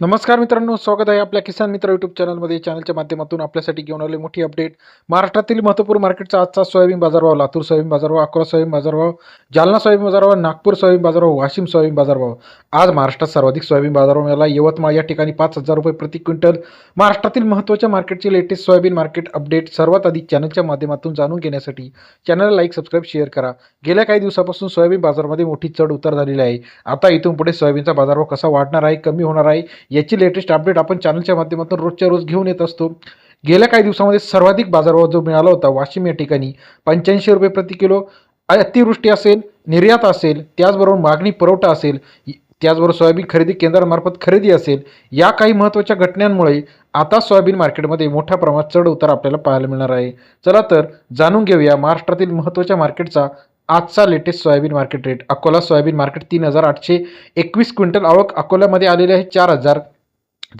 नमस्कार मित्रांनो स्वागत आहे आपल्या किसान मित्र यूट्यूब चॅनलमध्ये चॅनलच्या माध्यमातून आपल्यासाठी घेऊन आले मोठी अपडेट महाराष्ट्रातील महत्त्वपूर्ण मार्केटचा आजचा सोयाबीन बाजारभाव लातूर सोयाबीन बाजारभाव अकोला सोयाबीन बाजारभाव जालना सोयाबीन बाजारभाव नागपूर सोयाबीन बाजारभाव वाशिम सोयाबीन बाजारभाव. आज महाराष्ट्रात सर्वाधिक सोयाबीन बाजारभाव मिळाला. यवतमाळ या ठिकाणी पाच हजार रुपये प्रति क्विंटल. महाराष्ट्रातील महत्त्वाच्या मार्केटची लेटेस्ट सोयाबीन मार्केट अपडेट सर्वात आधी चॅनलच्या माध्यमातून जाणून घेण्यासाठी चॅनलला लाईक सबस्क्राईब शेअर करा. गेल्या काही दिवसापासून सोयाबीन बाजारामध्ये मोठी चढ उतार झालेली आहे. आता इथून पुढे सोयाबीनचा बाजारभाव कसा वाढणार आहे कमी होणार आहे याची लेटेस्ट अपडेट आपण चॅनलच्या माध्यमातून रोजच्या रोज घेऊन येत असतो. गेल्या काही दिवसामध्ये सर्वाधिक बाजारभाव जो मिळाला होता वाशिम या ठिकाणी पंच्याऐंशी रुपये प्रति किलो. अतिवृष्टी असेल निर्यात असेल त्याचबरोबर मागणी पुरवठा असेल त्याचबरोबर सोयाबीन खरेदी केंद्रामार्फत खरेदी असेल या काही महत्त्वाच्या घटनांमुळे आता सोयाबीन मार्केटमध्ये मोठ्या प्रमाणात चढ उतार आपल्याला पाहायला मिळणार आहे. चला तर जाणून घेऊया महाराष्ट्रातील महत्त्वाच्या मार्केटचा आजचा latest soybean market rate Akola soybean market तीन हजार आठशे एकवीस क्विंटल. आवक अकोल्यामध्ये आलेली आहे चार हजार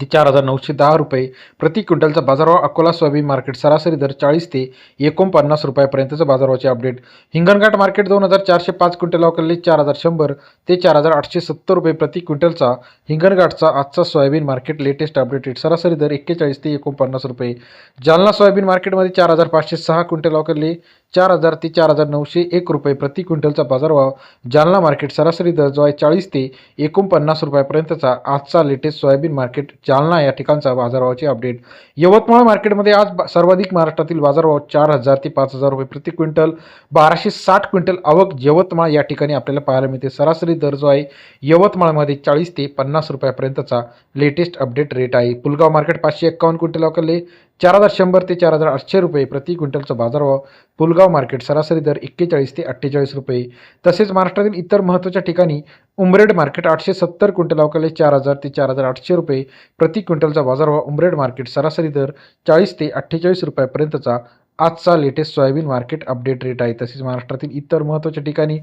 ते चार हजार नऊशे दहा रुपये. प्रति क्विंटलचा बाजारभाव अकोला सोयाबीन मार्केट सरासरी दर चाळीस ते एकोणपन्नास रुपयापर्यंतचं बाजारभावाचे अपडेट हिंगणघाट मार्केट दोन हजार चारशे पाच क्विंटल अवकलले चार हजार शंभर ते चार हजार आठशे सत्तर रुपये प्रति क्विंटलचा हिंगणघाटचा आजचा soybean market latest update rate सरासरी दर एक्केचाळीस ते एकोणपन्नास रुपये. जालना सोयाबीन मार्केटमध्ये चार हजार पाचशे सहा क्विंटल अवकलले चार हजार ते चार हजार नऊशे एक रुपये प्रति क्विंटलचा बाजारभाव. जालना मार्केट सरासरी दर जो आहे चाळीस ते एकोणपन्नास रुपयापर्यंतचा. आजचा लेटेस्ट सोयाबीन मार्केट जालना या ठिकाणचा बाजारभावाचे अपडेट यवतमाळ मार्केटमध्ये आज सर्वाधिक महाराष्ट्रातील बाजारभाव चार हजार ते पाच हजार रुपये प्रति क्विंटल. बाराशे साठ क्विंटल आवक यवतमाळ या ठिकाणी आपल्याला पाहायला मिळते. सरासरी दर जो आहे यवतमाळमध्ये चाळीस ते पन्नास रुपयापर्यंतचा लेटेस्ट अपडेट रेट आहे. पुलगाव मार्केट पाचशे एक्कावन्न क्विंटल अवकलले चार हजार शंभर ते चार हजार आठशे रुपये प्रति क्विंटलचा बाजारभाव पुलगाव मार्केट सरासरी दर एक्केचाळीस ते अठ्ठेचाळीस रुपये. तसेच महाराष्ट्रातील इतर महत्त्वाच्या ठिकाणी उमरेड मार्केट आठशे सत्तर क्विंटल अवकाले चार हजार ते चार हजार आठशे रुपये प्रति क्विंटलचा बाजारभाव उमरेड मार्केट सरासरी दर चाळीस ते अठ्ठेचाळीस रुपयापर्यंतचा आजचा latest soybean market update rate आहे. तसेच महाराष्ट्रातील इतर महत्त्वाच्या ठिकाणी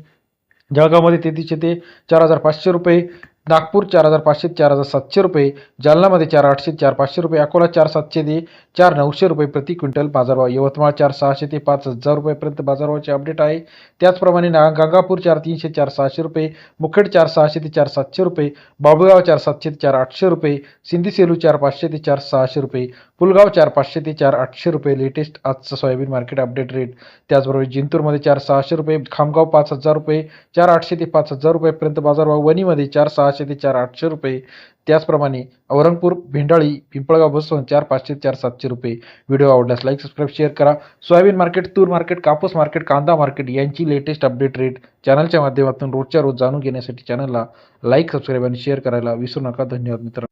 जळगावमध्ये तेहतीसशे ते चार हजार पाचशे रुपये नागपूर चार हजार पाचशे चार हजार सातशे रुपये जालनामध्ये चार आठशे चार पाचशे रुपये अकोला चार सातशे ते चार नऊशे रुपये प्रति क्विंटल बाजारभाव. यवतमाळ चार सहाशे ते पाच हजार रुपयेपर्यंत बाजारभावाचे अपडेट आहे. त्याचप्रमाणे ना गंगापूर चार तीनशे चार सहाशे रुपये मुखेड चार सहाशे ते चार सातशे रुपये बाबुगाव चार सातशे ते चार आठशे रुपये सिंधी सेलू चार पाचशे ते चार सहाशे रुपये. पुलगाव चार पाचशे ते चार आठशे रुपये लेटेस्ट आजचं सोयाबीन मार्केट अपडेट रेट त्याचबरोबर जिंतूरमध्ये चार सहाशे रुपये खामगाव पाच हजार रुपये चार आठशे ते पाच हजार रुपयेपर्यंत बाजारभाव वणीमध्ये चार सहाशे ते चार आठशे रुपये. त्याचप्रमाणे औरंगपूर भेंडाळी पिंपळगाव बसवून चार पाचशे ते चार सातशे रुपये. व्हिडिओ आवडल्यास लाईक सबस्क्राईब शेअर करा. सोयाबीन मार्केट तूर मार्केट कापूस मार्केट कांदा मार्केट यांची लेटेस्ट अपडेट रेट चॅनलच्या माध्यमातून रोजच्या रोज जाणून घेण्यासाठी चॅनलला लाईक सबस्क्राईब आणि शेअर करायला विसरू नका. धन्यवाद मित्रांनो.